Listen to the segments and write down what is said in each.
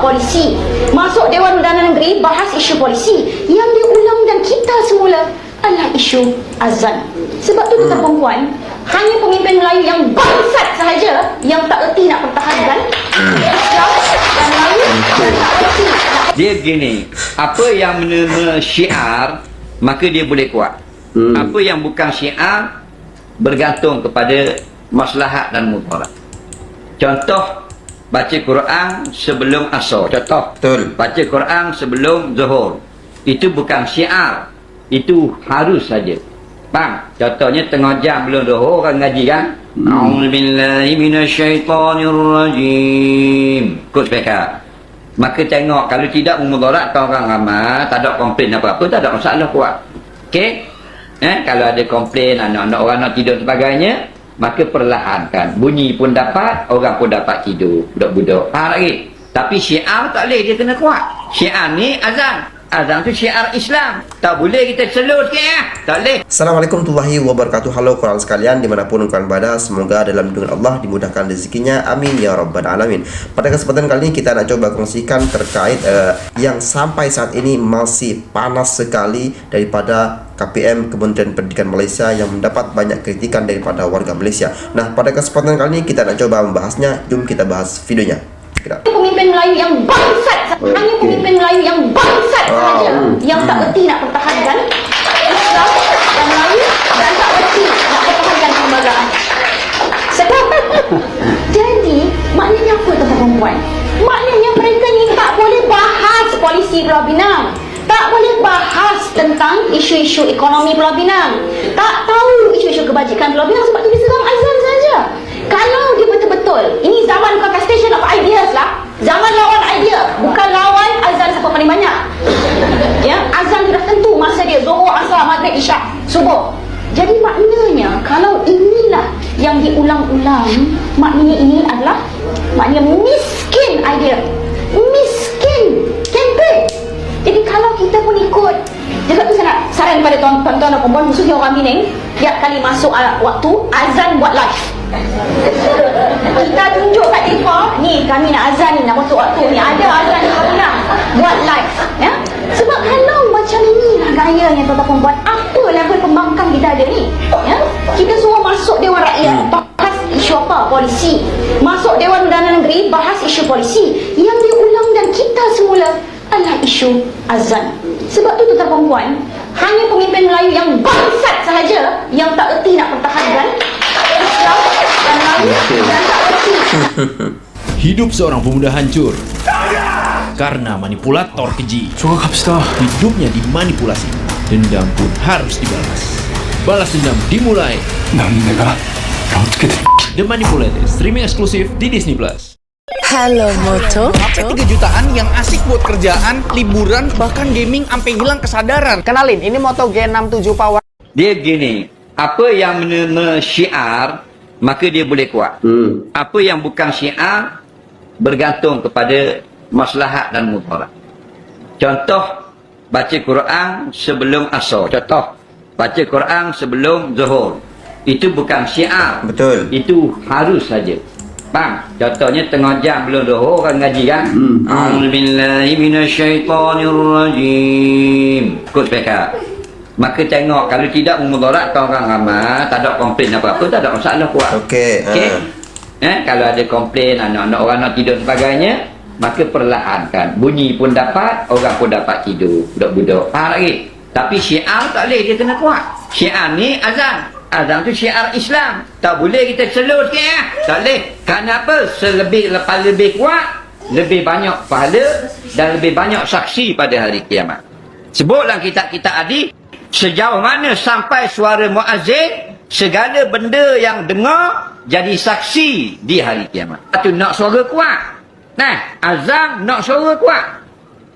polisi. Masuk Dewan Undangan Negeri bahas isu polisi. Yang diulang dan kita semula adalah isu azan. Sebab tu tuan perempuan, hanya pemimpin Melayu yang bangsat sahaja yang tak erti nak pertahankan Islam dan Melayu dan tak erti nak Dia gini, apa yang menerima syiar, maka dia boleh kuat. Hmm. Apa yang bukan syiar, bergantung kepada maslahat dan mudarat. Contoh, baca Quran sebelum asar. Contoh, Betul. baca Quran sebelum zuhur. Itu bukan syiar. Itu harus saja. Bang, contohnya tengah jam belum zuhur orang ngaji kan? A'udzubillahi minasyaitonirrajim. Kut speaker. Maka tengok kalau tidak memudaratkan orang ramai, tak ada komplain apa-apa, tak ada masalah kuat. Okey? Eh, kalau ada komplain anak-anak orang nak tidur sebagainya, maka perlahankan. Bunyi pun dapat, orang pun dapat tidur. Budak-budak. Faham lagi? Tapi syiar tak boleh, dia kena kuat. Syiar ni azan. Azan tu syiar Islam. Tak boleh kita selur sikit ya. Tak boleh. Assalamualaikum warahmatullahi wabarakatuh Halo korang sekalian di mana pun korang berada Semoga dalam lindungan Allah dimudahkan rezekinya Amin ya Rabbal Alamin Pada kesempatan kali ini kita nak coba kongsikan terkait uh, Yang sampai saat ini masih panas sekali Daripada KPM Kementerian Pendidikan Malaysia Yang mendapat banyak kritikan daripada warga Malaysia Nah pada kesempatan kali ini kita nak coba membahasnya Jom kita bahas videonya Kita. Pemimpin Melayu yang bangsat. Okey. hanya pemimpin Melayu yang bangsat Wow. sahaja. yang tak erti nak pertahankan Islam dan Melayu dan tak erti nak pertahankan perlembagaan sebab jadi maknanya apa tuan perempuan maknanya mereka ni tak boleh bahas polisi Pulau Pinang tak boleh bahas tentang isu-isu ekonomi Pulau Pinang tak tahu isu-isu kebajikan Pulau Pinang sebab tu dia serang azan saja kalau dia betul-betul ini zaman contestation of ideas lah zaman lawan idea. Bukan lawan azan siapa paling banyak. Ya azan sudah tentu masa dia. Zuhur asar maghrib isyak. Subuh. Jadi maknanya kalau inilah yang diulang-ulang maknanya ini adalah maknanya miskin idea. Miskin campaign. Jadi kalau kita pun ikut sebab tu saya nak saran kepada tuan-tuan dan perempuan khususnya orang Penang tiap kali masuk uh, waktu azan buat live kita tunjuk kat mereka ni kami nak azan ni nak masuk waktu ni. Ada azan di Kabinang buat live ya? Sebab kalau macam inilah gayanya tuan-tuan perempuan apa level pembangkang kita ada ni ya? Kita semua masuk Dewan Rakyat bahas isu apa? Polisi. Masuk Dewan Undangan Negeri bahas isu polisi. Yang diulang dan kita semula adalah isu azan. Sebab tu tuan-tuan perempuan hanya pemimpin Melayu yang bangsat sahaja yang tak erti nak pertahankan Islam Iya, iya. Hidup seorang pemuda hancur karena manipulator keji. Hidupnya dimanipulasi. Dendam pun harus dibalas. Balas dendam dimulai. The Manipulator, streaming eksklusif di Disney Plus. Halo Moto. Apa 3 jutaan yang asik buat kerjaan, liburan, bahkan gaming sampai hilang kesadaran. Kenalin, ini Moto G67 Power. Dia gini, apa yang mensyiar maka dia boleh kuat. Hmm. Apa yang bukan syiar, bergantung kepada maslahat dan mudarat. Contoh, baca Quran sebelum asar. Contoh, baca Quran sebelum zuhur. Itu bukan syiar. Betul. Itu harus saja. Bang, contohnya tengah jam belum zuhur orang ngaji kan? Hmm. A'udzubillahi minasyaitonirrajim. Kut speaker. Maka tengok kalau tidak memudaratkan orang ramai, tak ada komplain apa-apa, tak ada masalah kuat. Okey, Okey. ah. Eh, kalau ada komplain anak-anak orang nak tidur sebagainya, maka perlahankan. Bunyi pun dapat, orang pun dapat tidur. Budak-budak. Faham lagi? Tapi syiar tak boleh, dia kena kuat. Syiar ni azan. Azan tu syiar Islam. Tak boleh kita selur sikit ya. Tak boleh. Kerana apa? Selebih lepas lebih kuat, lebih banyak pahala dan lebih banyak saksi pada hari kiamat. Sebutlah kitab-kitab adi sejauh mana sampai suara muazzin segala benda yang dengar jadi saksi di hari kiamat. Itu nak suara kuat. Nah, azan nak suara kuat.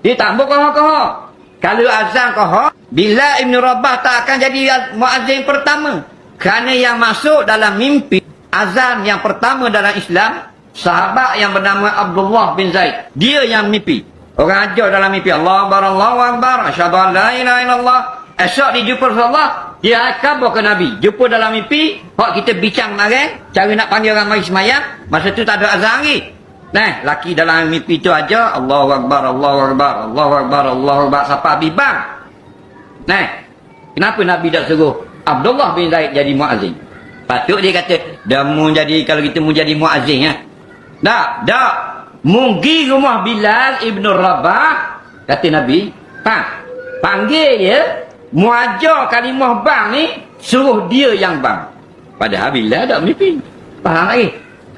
Dia tak mau kohor-kohor. Kalau azan kohor, bila Ibn Rabah tak akan jadi muazzin pertama. Kerana yang masuk dalam mimpi azan yang pertama dalam Islam sahabat yang bernama Abdullah bin Zaid. Dia yang mimpi. Orang ajar dalam mimpi Allah Akbar Allahu Akbar asyhadu an la ilaha illallah. Esok dia jumpa Rasulullah, dia bawa ke Nabi. Jumpa dalam mimpi, hak kita bincang kemarin, cara nak panggil orang mari semayang, masa tu tak ada azan lagi. Nah, laki dalam mimpi tu aja Allahu Akbar, Allahu Akbar, Allahu Akbar, Allahu Akbar sampai habis bang. Nah, kenapa Nabi tak suruh Abdullah bin Zaid jadi muazzin? Patut dia kata, dah mu jadi kalau kita mu jadi muazzin ya. Tak, tak. Munggi rumah Bilal ibnu Rabah kata Nabi, "Pa, panggil dia, mu ajar kalimah bang ni, suruh dia yang bang." Padahal Bilal tak mimpi. Faham lagi?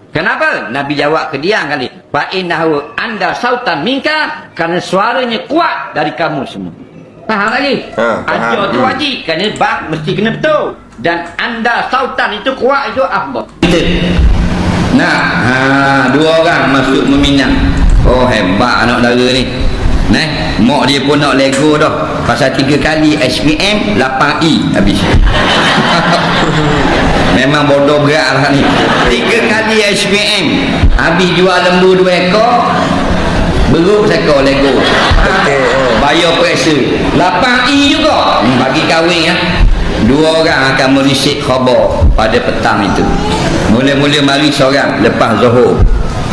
Kenapa? Nabi jawab ke dia kali. Fa innahu anda sautan minka kerana suaranya kuat dari kamu semua. Faham lagi? Ha, faham. Ajar tu Hmm. wajib kerana bang mesti kena betul. Dan anda sautan itu kuat itu afdal. Nah, ha, dua orang masuk meminang. Oh hebat anak dara ni. Nah, mak dia pun nak lego dah. Pasal tiga kali SPM, 8E habis. Memang bodoh berat lah ni. Tiga kali SPM. Habis jual lembu dua ekor. Beruk sekor lego. Bayar periksa. 8E juga. Hmm, bagi kahwin ya. Dua orang akan merisik khabar pada petang itu. Mula-mula mari seorang lepas Zuhur.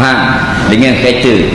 Ha, dengan kereta.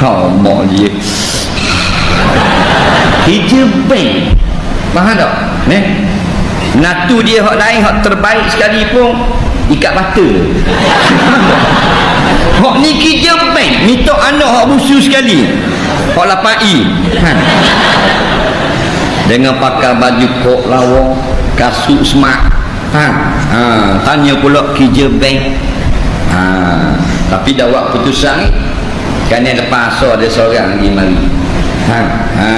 mak dia kerja bank faham tak eh? natu dia hak lain hak terbaik sekali pun ikat bata hak ni kerja bank minta anak hak busu sekali hak 8i ha. dengan pakai baju kok lawa kasut smart ha. ha. tanya pula kerja bank ha. tapi dah buat putusan kerana lepas asar ada seorang lagi mari ha. ha.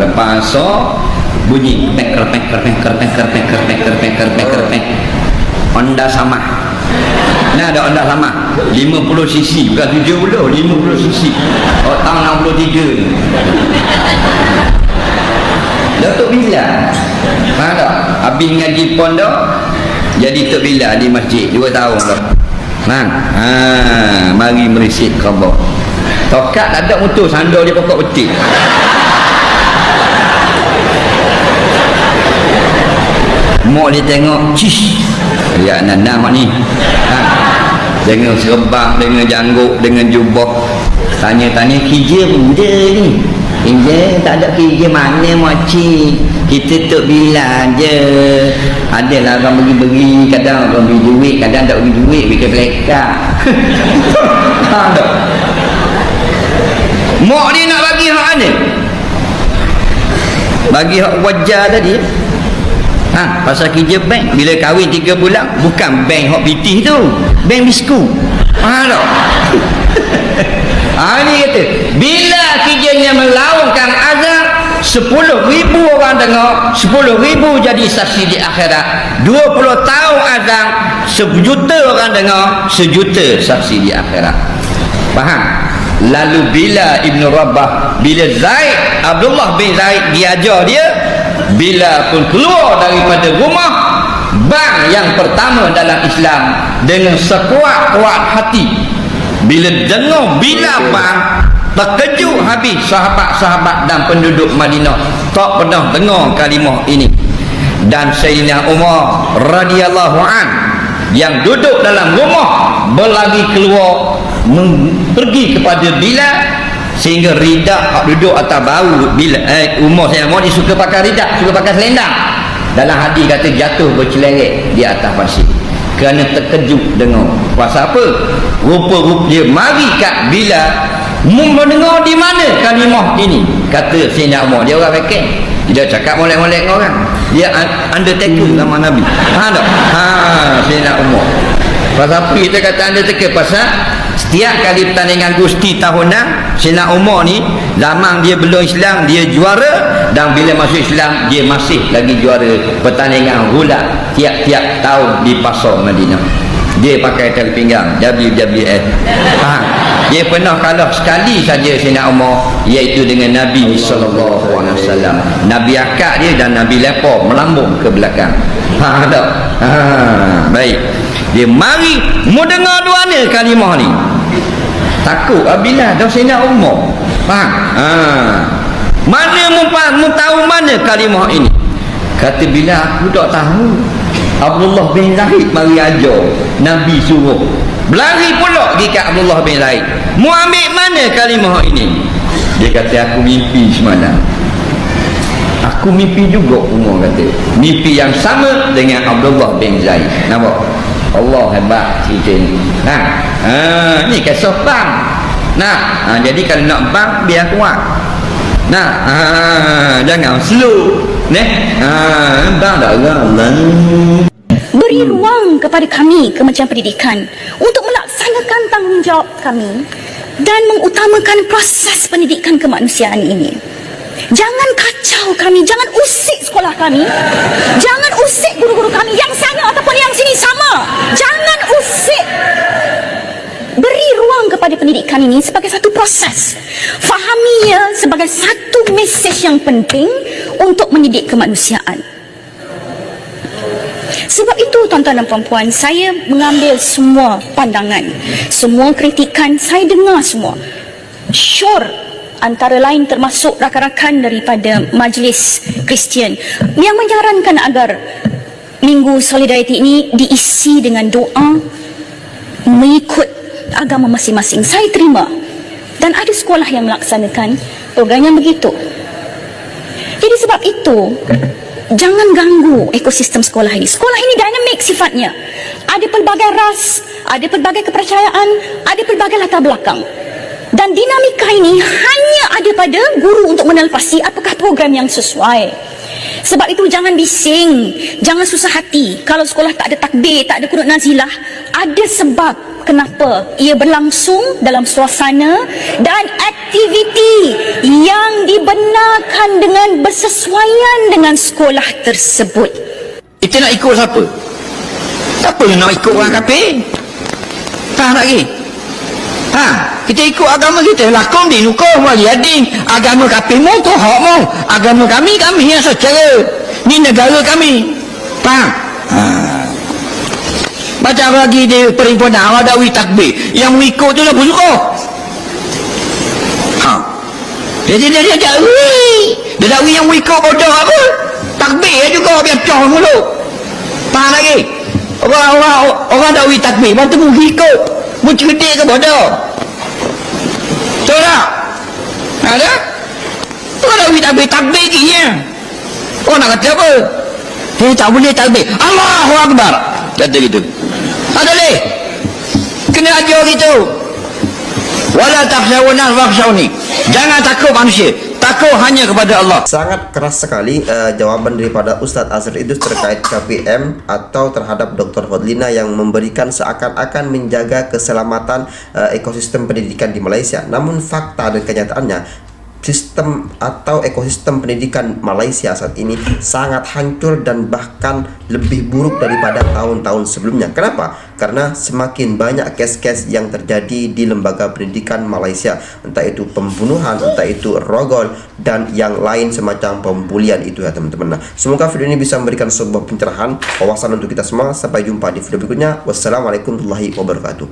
lepas asar bunyi kerpeng kerpeng kerpeng kerpeng kerpeng kerpeng kerpeng kerpeng kerpeng Honda sama Nah ada Honda sama 50 cc bukan 70 50 cc oh, tahun 63 ni Datuk Bila Faham tak? Habis ngaji pondok Jadi Tok Bila di masjid 2 tahun dah Faham? Ha, mari merisik khabar. Tokat tak ada motor sandal dia pokok betik Mak dia tengok Cish. Ya nana mak ni. Ha. Dengan serabak Dengan janggut Dengan jubah. Tanya-tanya Kerja muda ni Kerja tak ada kerja mana makcik? Kita tok bilang je. Adalah orang bagi-bagi Kadang orang bagi duit Kadang tak bagi duit Bikin Faham tak Mak dia nak bagi hak mana? Bagi hak wajah tadi. Ha, pasal kerja bank. Bila kahwin 3 bulan bukan bank hok pitih tu. Bank bisku ha tak ha ni kata bila kerjanya melaungkan azab 10 ribu orang dengar 10 ribu jadi saksi di akhirat. 20 tahun azab sejuta orang dengar sejuta saksi di akhirat. Faham? Lalu bila Ibn Rabah bila Zaid Abdullah bin Zaid diajar dia bila pun keluar daripada rumah bang yang pertama dalam Islam dengan sekuat-kuat hati bila dengar bang terkejut habis sahabat-sahabat dan penduduk Madinah. Tak pernah dengar kalimah ini. Dan Sayyidina Umar radhiyallahu an yang duduk dalam rumah berlari keluar pergi kepada Bilal sehingga ridak duduk atas bau bila eh, umur saya dia suka pakai ridak suka pakai selendang. Dalam hadis kata jatuh berceleret di atas pasir kerana terkejut dengar. Pasal apa? Rupa-rupa dia mari kat bila mendengar di mana kalimah ini? Kata Sayyidina Umar dia orang fikir. Dia cakap molek-molek dengan orang. Dia un- undertaker sama Nabi. Faham tak? Ha Sayyidina Umar. Pasal apa kita kata undertaker? Pasal setiap kali pertandingan Gusti tahunan Sina Umar ni zaman dia belum Islam dia juara. Dan bila masuk Islam dia masih lagi juara. Pertandingan gula tiap-tiap tahun di pasar Madinah. Dia pakai tali pinggang WWF faham dia pernah kalah sekali saja Sayyidina Umar iaitu dengan Nabi wasallam. Nabi akak dia dan Nabi lepa melambung ke belakang. Faham tak? Ha, baik. Dia mari mu dengar dua ni kalimah ni takut. Apabila dah Sayyidina Umar faham? Ha. mana mu, tahu mana kalimah ini? Kata bila aku tak tahu Abdullah bin Zahid mari ajar Nabi suruh. Berlari pula pergi kat Abdullah bin Zahid. Mu ambil mana kalimah ini? Dia kata aku mimpi semalam. Aku mimpi juga umur kata. Mimpi yang sama dengan Abdullah bin Zaid nampak Allah hebat cerita ni ha, ha ni kisah bang nah ha, jadi kalau nak bang biar kuat nah ha, jangan slow Neh, ha, bang dah galang. Beri ruang kepada kami Kementerian Pendidikan untuk melaksanakan tanggungjawab kami dan mengutamakan proses pendidikan kemanusiaan ini. Jangan kacau kami, jangan usik sekolah kami. Jangan usik guru-guru kami yang sana ataupun yang sini sama. Jangan usik. Beri ruang kepada pendidikan ini sebagai satu proses. Fahami ia sebagai satu mesej yang penting untuk mendidik kemanusiaan. Sebab itu tuan-tuan dan puan-puan, saya mengambil semua pandangan, semua kritikan, saya dengar semua. Sure, antara lain termasuk rakan-rakan daripada Majlis Kristian yang menyarankan agar Minggu Solidariti ini diisi dengan doa mengikut agama masing-masing. Saya terima. Dan ada sekolah yang melaksanakan program yang begitu. Jadi sebab itu, jangan ganggu ekosistem sekolah ini. Sekolah ini dinamik sifatnya. Ada pelbagai ras, ada pelbagai kepercayaan, ada pelbagai latar belakang. Dan dinamika ini hanya ada pada guru untuk menelpasi apakah program yang sesuai. Sebab itu jangan bising, jangan susah hati. Kalau sekolah tak ada takbir, tak ada kunut nazilah, ada sebab kenapa ia berlangsung dalam suasana dan aktiviti yang dibenarkan dengan bersesuaian dengan sekolah tersebut. Kita nak ikut siapa? Siapa yang nak ikut orang kafir? Tak lagi? Ha, kita ikut agama kita. Lakum di nukum wali adin. Agama kafir mu tu hak mu. Agama kami, kami yang secara. Ni negara kami. Faham? Ha. Macam lagi di perhimpunan awak dakwi takbir. Yang mengikut tu lah bersuka. Ha. Dia dia dia dia. Dia dakwi yang mengikut bodoh apa? Takbir juga biar cah mulu. Faham lagi? Orang orang dakwi takbir. Bantu ikut. Mu cerdik ke bodoh? Betul tak? Ada? Orang dakwi takbir takbir kinya. Oh nak kata apa? Dia tak boleh takbir. Allahu Akbar. Kata gitu. Ada leh. Kena ajar gitu. Wala takhshawna wakhshawni. Jangan takut manusia. Takut hanya kepada Allah. Sangat keras sekali uh, jawaban daripada Ustadz Azhar Idus terkait KPM atau terhadap Dr. Fadlina yang memberikan seakan-akan menjaga keselamatan uh, ekosistem pendidikan di Malaysia. Namun fakta dan kenyataannya sistem atau ekosistem pendidikan Malaysia saat ini sangat hancur dan bahkan lebih buruk daripada tahun-tahun sebelumnya. Kenapa? Karena semakin banyak kes-kes yang terjadi di lembaga pendidikan Malaysia, entah itu pembunuhan, entah itu rogol dan yang lain semacam pembulian itu ya teman-teman. Nah, semoga video ini bisa memberikan sebuah pencerahan, wawasan untuk kita semua. Sampai jumpa di video berikutnya. Wassalamualaikum warahmatullahi wabarakatuh.